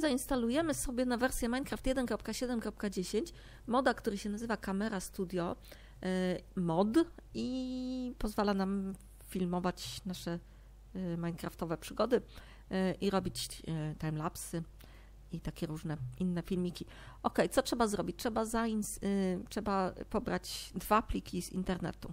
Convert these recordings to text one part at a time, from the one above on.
zainstalujemy sobie na wersję Minecraft 1.7.10 moda, który się nazywa Camera Studio y, Mod i pozwala nam filmować nasze y, minecraftowe przygody y, i robić timelapsy i takie różne inne filmiki. Ok, co trzeba zrobić? Trzeba, trzeba pobrać dwa pliki z internetu.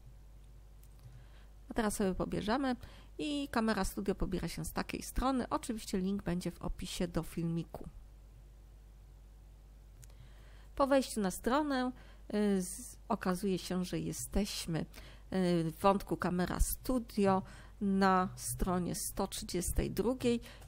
A teraz sobie pobierzemy i kamera studio pobiera się z takiej strony. Oczywiście link będzie w opisie do filmiku. Po wejściu na stronę y, okazuje się, że jesteśmy y, w wątku kamera studio na stronie 132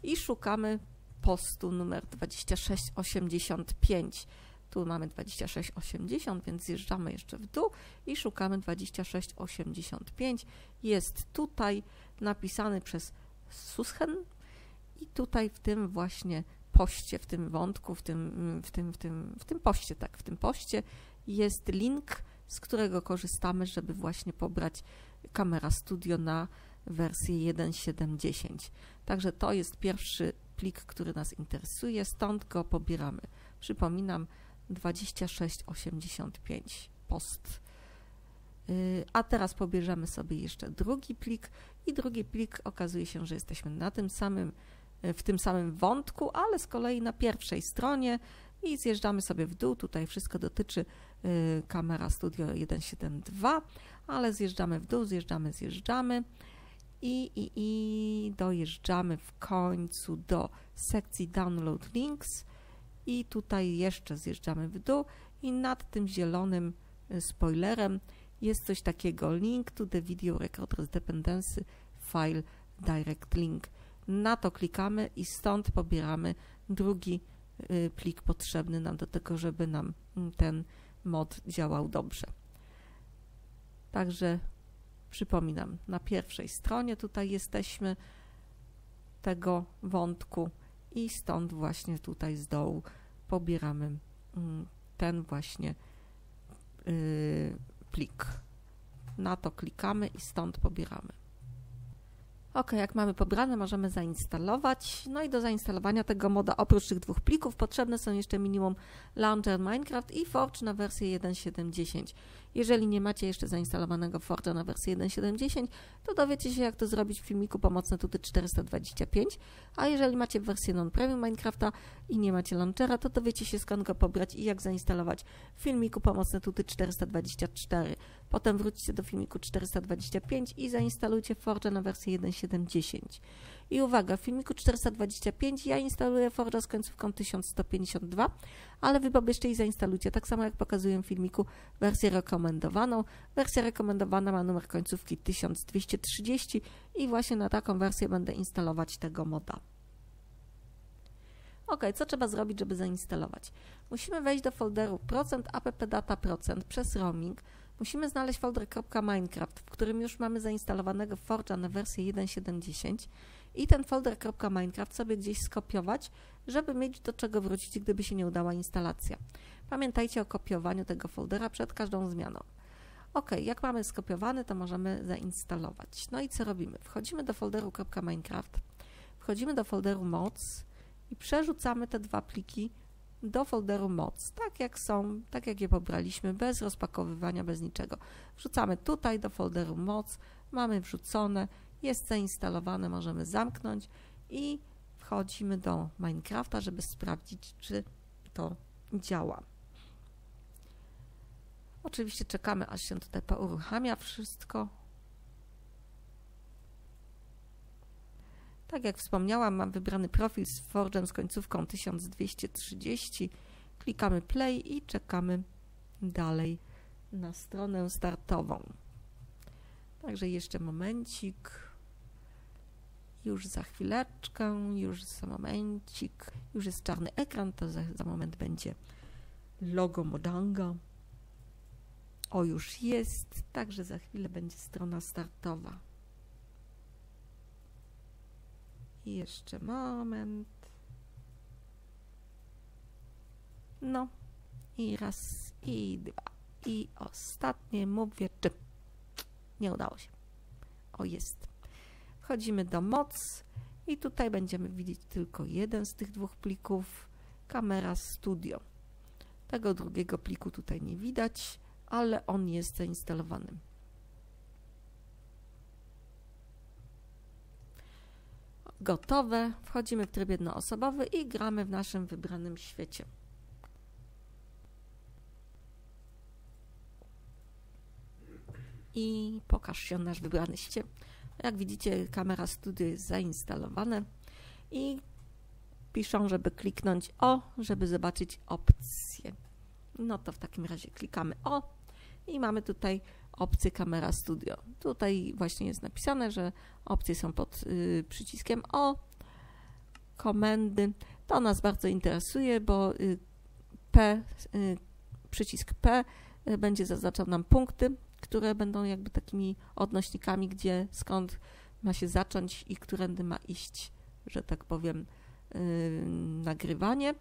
i szukamy postu numer 2685. Tu mamy 26,80, więc zjeżdżamy jeszcze w dół i szukamy 26,85. Jest tutaj napisany przez Suschen i tutaj w tym właśnie poście, w tym wątku, w tym, w tym, w tym, w tym poście, tak, w tym poście jest link, z którego korzystamy, żeby właśnie pobrać kamera studio na wersję 1.7.10. Także to jest pierwszy plik, który nas interesuje, stąd go pobieramy. Przypominam, 2685 post. Y, a teraz pobierzemy sobie jeszcze drugi plik i drugi plik okazuje się, że jesteśmy na tym samym, y, w tym samym wątku, ale z kolei na pierwszej stronie i zjeżdżamy sobie w dół. Tutaj wszystko dotyczy y, kamera Studio 172, ale zjeżdżamy w dół, zjeżdżamy, zjeżdżamy i, i, i dojeżdżamy w końcu do sekcji Download Links i tutaj jeszcze zjeżdżamy w dół i nad tym zielonym y, spoilerem jest coś takiego link to the video recorders dependency file direct link. Na to klikamy i stąd pobieramy drugi y, plik potrzebny nam do tego, żeby nam mm, ten mod działał dobrze. Także przypominam, na pierwszej stronie tutaj jesteśmy tego wątku i stąd właśnie tutaj z dołu pobieramy mm, ten właśnie y, plik. Na to klikamy i stąd pobieramy. Ok, jak mamy pobrane, możemy zainstalować. No i do zainstalowania tego moda oprócz tych dwóch plików potrzebne są jeszcze minimum Launcher Minecraft i Forge na wersję 1.7.10. Jeżeli nie macie jeszcze zainstalowanego Forge'a na wersję 1.7.10, to dowiecie się jak to zrobić w filmiku pomocne tuty 425, a jeżeli macie wersję non-premium Minecrafta i nie macie launchera, to dowiecie się skąd go pobrać i jak zainstalować w filmiku pomocne tuty 424. Potem wróćcie do filmiku 425 i zainstalujcie Forge'a na wersję 1.7.10. I uwaga, w filmiku 425 ja instaluję Forge'a z końcówką 1152, ale wy pobierzcie i zainstalujcie, tak samo jak pokazuję w filmiku wersję rekomendowaną. Wersja rekomendowana ma numer końcówki 1230 i właśnie na taką wersję będę instalować tego moda. Ok, co trzeba zrobić, żeby zainstalować? Musimy wejść do folderu appdata procent przez roaming. Musimy znaleźć folder .minecraft, w którym już mamy zainstalowanego Forge'a na wersję 1.7.10 i ten folder .minecraft sobie gdzieś skopiować, żeby mieć do czego wrócić, gdyby się nie udała instalacja. Pamiętajcie o kopiowaniu tego foldera przed każdą zmianą. Ok, jak mamy skopiowany, to możemy zainstalować. No i co robimy? Wchodzimy do folderu .minecraft, wchodzimy do folderu mods i przerzucamy te dwa pliki do folderu mods, tak jak są, tak jak je pobraliśmy, bez rozpakowywania, bez niczego. Wrzucamy tutaj do folderu mods, mamy wrzucone, jest zainstalowane, możemy zamknąć i wchodzimy do Minecrafta, żeby sprawdzić, czy to działa. Oczywiście czekamy, aż się tutaj pouruchamia wszystko. Tak jak wspomniałam, mam wybrany profil z Forge'em z końcówką 1230. Klikamy play i czekamy dalej na stronę startową. Także jeszcze momencik. Już za chwileczkę, już za momencik. Już jest czarny ekran, to za, za moment będzie logo Modanga. O, już jest, także za chwilę będzie strona startowa. Jeszcze moment. No, i raz, i dwa, i ostatnie mówię, czy nie udało się. O, jest. Wchodzimy do moc i tutaj będziemy widzieć tylko jeden z tych dwóch plików, kamera studio. Tego drugiego pliku tutaj nie widać, ale on jest zainstalowany. Gotowe, wchodzimy w tryb jednoosobowy i gramy w naszym wybranym świecie. I pokaż się nasz wybrany świat. Jak widzicie, kamera studio jest zainstalowane i piszą, żeby kliknąć O, żeby zobaczyć opcje. No to w takim razie klikamy O i mamy tutaj opcję kamera studio. Tutaj właśnie jest napisane, że opcje są pod y, przyciskiem O, komendy. To nas bardzo interesuje, bo y, P, y, przycisk P y, będzie zaznaczał nam punkty, które będą jakby takimi odnośnikami, gdzie skąd ma się zacząć i którędy ma iść, że tak powiem, yy, nagrywanie.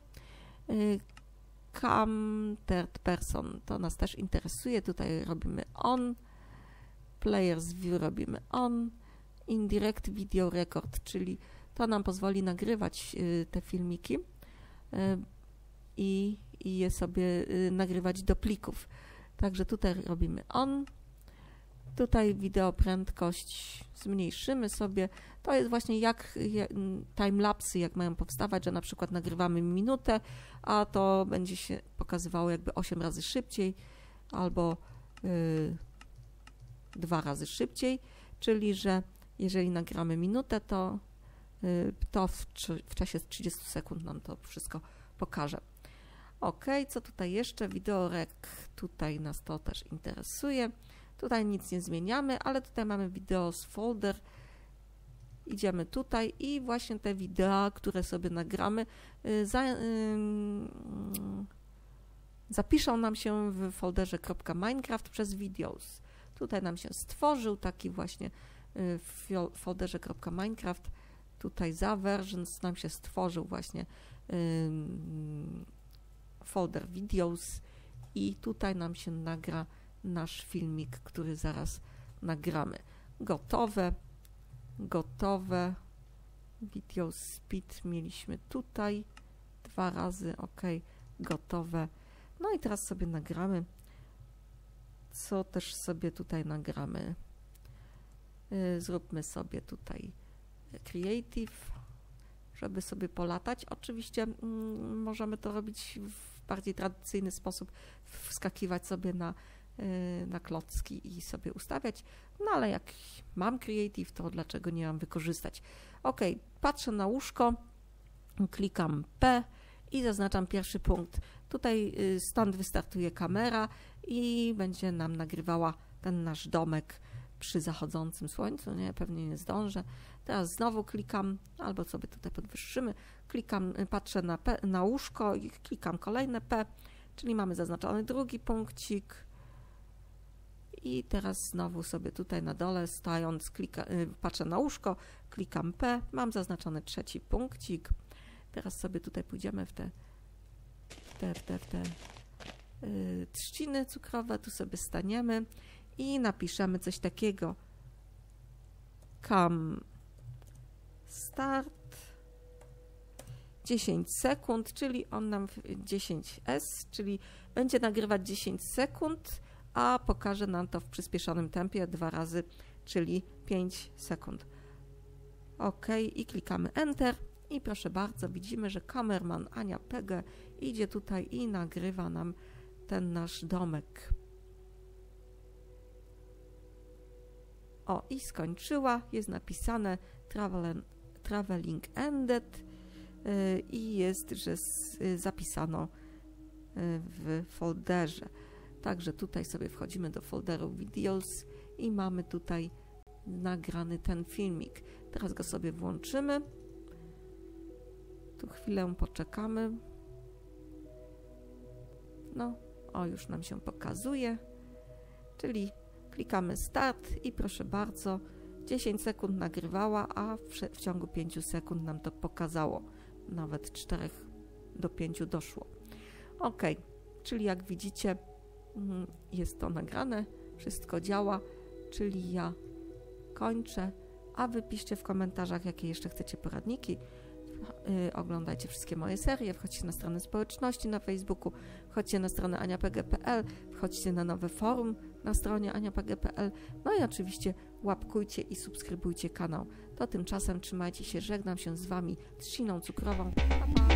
Cam third person to nas też interesuje. Tutaj robimy on, players view robimy on, indirect video record, czyli to nam pozwoli nagrywać yy, te filmiki yy, i, i je sobie yy, nagrywać do plików. Także tutaj robimy on. Tutaj wideo prędkość zmniejszymy sobie. To jest właśnie jak, timelapsy, jak mają powstawać, że na przykład nagrywamy minutę, a to będzie się pokazywało jakby 8 razy szybciej albo y, dwa razy szybciej, czyli że jeżeli nagramy minutę, to, y, to w, w czasie 30 sekund nam to wszystko pokaże. Ok, co tutaj jeszcze? Wideorek, tutaj nas to też interesuje. Tutaj nic nie zmieniamy, ale tutaj mamy wideo z folder. Idziemy tutaj i właśnie te wideo, które sobie nagramy, y, za, yy, zapiszą nam się w folderze .minecraft przez videos. Tutaj nam się stworzył taki właśnie y, w folderze .minecraft. Tutaj za versions nam się stworzył właśnie yy, folder videos i tutaj nam się nagra nasz filmik, który zaraz nagramy. Gotowe, gotowe. Video speed mieliśmy tutaj dwa razy, ok, gotowe. No i teraz sobie nagramy, co też sobie tutaj nagramy. Y, zróbmy sobie tutaj creative, żeby sobie polatać. Oczywiście mm, możemy to robić w bardziej tradycyjny sposób, wskakiwać sobie na na klocki i sobie ustawiać. No ale jak mam Creative, to dlaczego nie mam wykorzystać? Ok, patrzę na łóżko, klikam P i zaznaczam pierwszy punkt. Tutaj y, stąd wystartuje kamera i będzie nam nagrywała ten nasz domek przy zachodzącym słońcu, nie, pewnie nie zdążę. Teraz znowu klikam, albo sobie tutaj podwyższymy, klikam, y, patrzę na, P, na łóżko i klikam kolejne P, czyli mamy zaznaczony drugi punkcik, i teraz znowu sobie tutaj na dole stając, klika, y, patrzę na łóżko, klikam P, mam zaznaczony trzeci punkcik. Teraz sobie tutaj pójdziemy w te, w te, w te, w te yy, trzciny cukrowe, tu sobie staniemy i napiszemy coś takiego. Come start 10 sekund, czyli on nam 10S, czyli będzie nagrywać 10 sekund a pokaże nam to w przyspieszonym tempie dwa razy, czyli 5 sekund. OK i klikamy Enter i proszę bardzo, widzimy, że kamerman Ania Pege idzie tutaj i nagrywa nam ten nasz domek. O, i skończyła, jest napisane traveling ended y, i jest, że zapisano y, w folderze. Także tutaj sobie wchodzimy do folderu videos i mamy tutaj nagrany ten filmik. Teraz go sobie włączymy. Tu chwilę poczekamy. No, o już nam się pokazuje. czyli klikamy start i proszę bardzo, 10 sekund nagrywała, a w, w ciągu 5 sekund nam to pokazało. Nawet 4 do 5 doszło. Ok, czyli jak widzicie, Mm, jest to nagrane, wszystko działa, czyli ja kończę, a wypiszcie w komentarzach, jakie jeszcze chcecie poradniki. Y, oglądajcie wszystkie moje serie, wchodźcie na stronę społeczności na Facebooku, wchodźcie na stronę aniapg.pl, wchodźcie na nowe forum na stronie aniapg.pl, no i oczywiście łapkujcie i subskrybujcie kanał. To tymczasem trzymajcie się, żegnam się z Wami trzciną cukrową. Pa, pa.